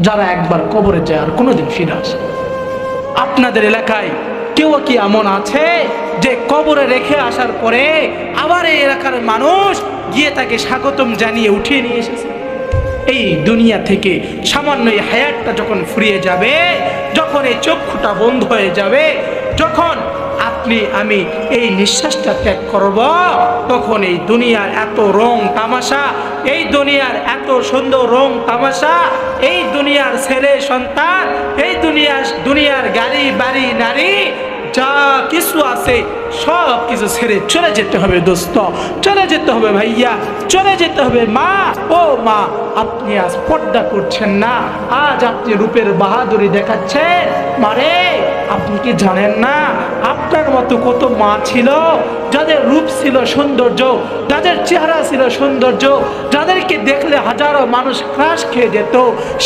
যারা একবার কবরে যায় আর কোনোদিন ফিরে আসে আপনাদের এলাকায় কেউ কি এমন আছে যে কবরে রেখে আসার পরে আবার এই এলাকার মানুষ গিয়ে তাকে স্বাগতম জানিয়ে উঠিয়ে নিয়ে এসেছে? এই দুনিয়া থেকে সামান্য এই হায়াতটা যখন ফুরিয়ে যাবে, যখন এই চক্ষুটা বন্ধ হয়ে যাবে, যখন আপনি আমি এই নিঃশ্বাসটা ত্যাগ করব, তখন এই দুনিয়ার এত রং তামাশা, এই দুনিয়ার এত সুন্দর রং তামাশা, এই দুনিয়ার ছেলে সন্তান, এই দুনিয়ার দুনিয়ার গাড়ি, বাড়ি, নারী, যা কিছু আছে, সব কিছু ছেড়ে চলে যেতে হবে দোস্ত। চলে যেতে হবে ভাইয়া, চলে যেতে হবে মা। ও মা, আপনি আজ পর্দা করছেন না, আজ আপনি রূপের বাহাদুরি দেখাচ্ছেন। মারে, আপনি কি জানেন না? আপনার মতো কত মা ছিল, যাদের রূপ ছিল সৌন্দর্য, যাদের চেহারা ছিল সৌন্দর্য, যাদেরকে দেখলে হাজারো মানুষ ক্রাশ খেয়ে যেত,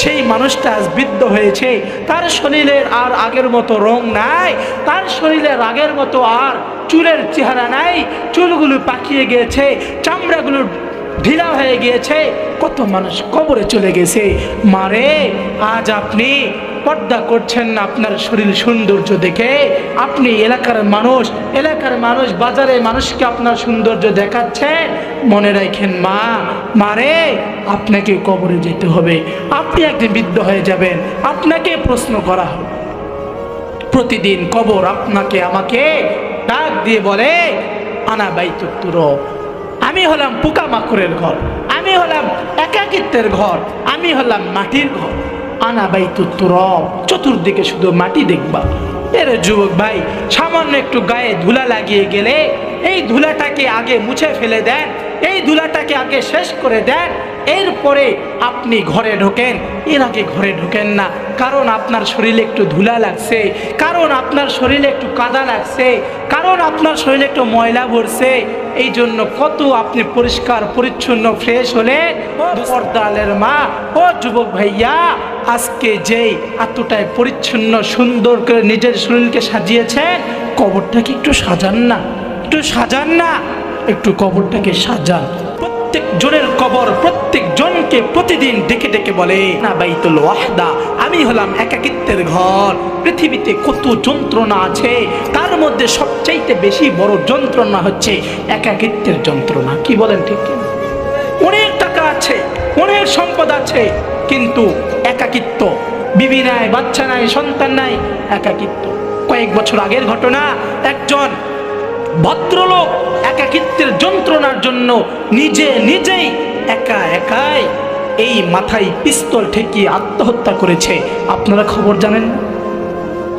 সেই মানুষটা আজ বৃদ্ধ হয়েছে। তার শরীরের আর আগের মতো রং নাই, তার শরীরের আগের মতো আর চুলের চেহারা নাই, চুলগুলো পাকিয়ে গিয়েছে, চামড়াগুলো ঢিলা হয়ে গিয়েছে। কত মানুষ কবরে চলে গেছে। মারে, আজ আপনি পর্দা করছেন না আপনার শরীর সৌন্দর্য দেখে। আপনি এলাকার মানুষ এলাকার মানুষ, বাজারে মানুষকে আপনার সৌন্দর্য দেখাচ্ছেন মনে রাখেন, মা মারে আপনাকে কবরে যেতে হবে। আপনি একদিন বৃদ্ধ হয়ে যাবেন। আপনাকে প্রশ্ন করা হবে। প্রতিদিন কবর আপনাকে, আমাকে ডাক দিয়ে বলে, আনা বাইতুত্তুর আমি হলাম পোকামাকড়ের ঘর। আমি হলাম একাকিত্বের ঘর। আমি হলাম মাটির ঘর আনা তুরব, চতুর্দিকে শুধু মাটি দেখবা। এর যুবক ভাই, সামান্য একটু গায়ে ধুলা লাগিয়ে গেলে এই ধুলাটাকে আগে মুছে ফেলে দেন। এই দুলাটাকে আগে শেষ করে দেন। এরপরে আপনি ঘরে ঢোকেন। এর আগে ঘরে ঢোকেন না। কারণ আপনার শরীরে একটু ধুলা লাগছে। কারণ আপনার শরীরে একটু কাদা লাগছে। কারণ আপনার শরীরে একটু ময়লা ভরছে। এই জন্য কত আপনি পরিষ্কার, পরিচ্ছন্ন, ফ্রেশ হলে পর্দালের মা, ও যুবক ভাইয়া, আজকে যেই এতটাই পরিচ্ছন্ন, সুন্দর করে নিজের শরীরকে সাজিয়েছেন, কবরটাকে একটু সাজান না। একটু সাজান না। একটু কবরটাকে সাজান। প্রত্যেক জনের কবর প্রত্যেক জনকে প্রতিদিন ডেকে ডেকে বলে, না বাইতুল ওয়াহদা, আমি হলাম একাকিত্বের ঘর। পৃথিবীতে কত যন্ত্রণা আছে, তার মধ্যে সবচাইতে বেশি বড় যন্ত্রণা হচ্ছে একাকিত্বের যন্ত্রণা। কি বলেন ঠিক অনেক টাকা আছে, অনেক সম্পদ আছে, কিন্তু একাকিত্ব, বিবি নাই, বাচ্চা নাই, সন্তান নাই, একাকিত্ব। কয়েক বছর আগের ঘটনা, একজন ভদ্রলোক একাকিত্বের যন্ত্রণার জন্য নিজে নিজেই একা একাই এই মাথায় পিস্তল ঠেকিয়ে আত্মহত্যা করেছে। আপনারা খবর জানেন?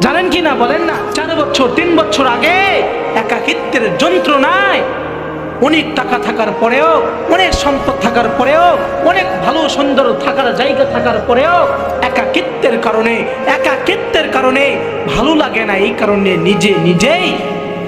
জানেন কি না বলেন না? চার বছর, তিন বছর আগে একাকিত্বের যন্ত্রণায় অনেক টাকা থাকার পরেও, অনেক সম্পদ থাকার পরেও, অনেক ভালো সুন্দর থাকার জায়গা থাকার পরেও একাকিত্বের কারণে একাকিত্বের কারণে ভালো লাগে না। এই কারণে নিজে নিজেই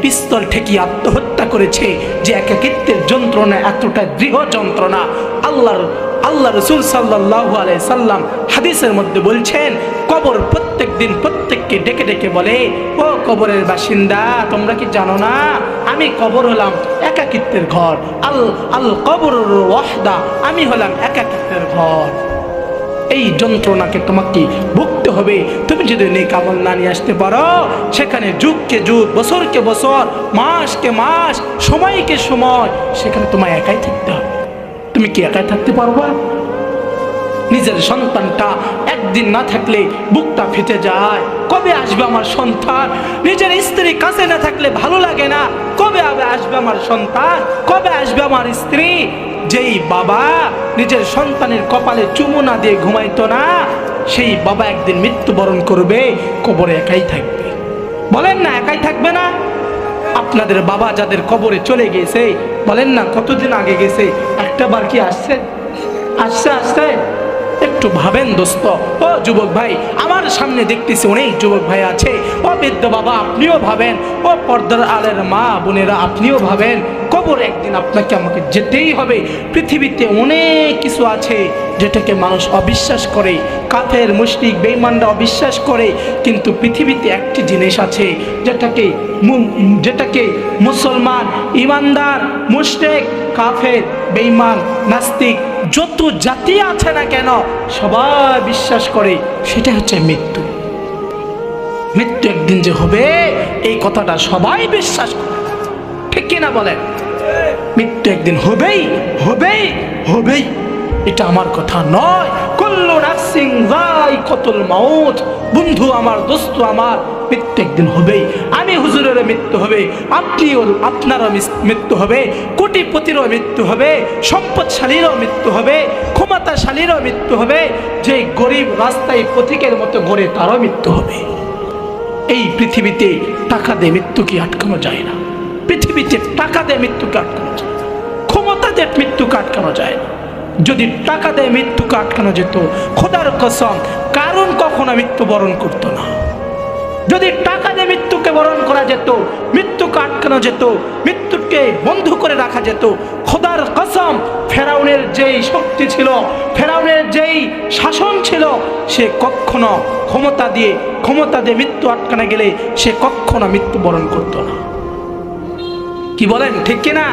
পিস্তল ঠেকিয়ে আত্মহত্যা করেছে যে একাকিত্বের যন্ত্রণা এতটা দৃঢ় যন্ত্রণা। আল্লাহর, আল্লাহ রসুল সাল্লাহ আলাই সাল্লাম হাদিসের মধ্যে বলছেন, কবর প্রত্যেক দিন প্রত্যেককে ডেকে ডেকে বলে, ও কবরের বাসিন্দা, তোমরা কি জানো না? আমি কবর হলাম একাকিত্বের ঘর। আল আল কবর ওয়াহদা, আমি হলাম একাকিত্বের ঘর। এই যন্ত্রণাকে তোমাকে ভুগতে হবে। তুমি যদি নেই কামল না নিয়ে আসতে পারো, সেখানে যুগকে যুগ, বছরকে বছর, মাসকে মাস, সময়কে সময়, সেখানে তোমায় একাই থাকতে হবে। তুমি কি একাই থাকতে পারবা? নিজের সন্তানটা একদিন না থাকলে বুকটা ফেটে যায়। কবে আসবে আমার সন্তান? নিজের স্ত্রী কাছে না থাকলে ভালো লাগে না। কবে আসবে আমার সন্তান? কবে আসবে আমার স্ত্রী? যেই বাবা নিজের সন্তানের কপালে চুমু না দিয়ে ঘুমাইতো না, সেই বাবা একদিন মৃত্যুবরণ করবে, কবরে একাই থাকবে। বলেন না, একাই থাকবে না? আপনাদের বাবা যাদের কবরে চলে গেছে, বলেন না, কতদিন আগে গেছে? একটা বার কি আসছে? আসছে আসছে? একটু ভাবেন, দোস্ত। ও যুবক ভাই আমার সামনে দেখতেছি অনেক যুবক ভাই আছে। ও বৃদ্ধ বাবা, আপনিও ভাবেন। ও পর্দার আলের মা বোনেরা, আপনিও ভাবেন, কবর একদিন আপনাকে আমাকে যেতেই হবে। পৃথিবীতে অনেক কিছু আছে যেটাকে মানুষ অবিশ্বাস করে। কাফের, মুশরিক, বেঈমানরা অবিশ্বাস করে। কিন্তু পৃথিবীতে একটি জিনিস আছে যেটাকে যেটাকে মুসলমান, ইমানদার, মুশরিক, কাফের, বেঈমান, নাস্তিক যত জাতি আছে না কেন, সবাই বিশ্বাস করে সেটা হচ্ছে মৃত্যু। মৃত্যু একদিন যে হবে, এই কথাটা সবাই বিশ্বাস করে। ঠিক কিনা বলেন? মৃত্যু একদিন হবেই হবেই হবেই। এটা আমার কথা নয়। কল্লু নার্সিং রাই কতল মাউত। বন্ধু আমার, দোস্ত আমার, মৃত্যু একদিন হবেই। আমি হুজুরের মৃত্যু হবে, আপনিও আপনারও মৃত্যু হবে, কোটিপতিরও মৃত্যু হবে, সম্পদশালীরও মৃত্যু হবে, ক্ষমতাশালীরও মৃত্যু হবে, যে গরিব রাস্তায় প্রতীকের মতো গড়ে তারও মৃত্যু হবে। এই পৃথিবীতে টাকা দিয়ে মৃত্যুকে আটকানো যায় না? পৃথিবীতে টাকা দিয়ে মৃত্যুকে আটকানো যায় না। ক্ষমতা দিয়ে মৃত্যুকে আটকানো যায় না? যদি টাকা দিয়ে মৃত্যুকে আটকানো যেত, খোদার কসম, কারণ কখনো মৃত্যুবরণ করতো না। যদি টাকা দিয়ে মৃত্যুকে বরণ করা যেত, মৃত্যুকে আটকানো যেত, মৃত্যুকে বন্ধ করে রাখা যেত। খোদার কসম, ফেরাউনের যেই শক্তি ছিল, ফেরাউনের যেই শাসন ছিল, সে কখনো ক্ষমতা দিয়ে ক্ষমতা দিয়ে মৃত্যু আটকানো গেলে সে কখনো মৃত্যুবরণ করতো না। কি বলেন, ঠিক কিনা?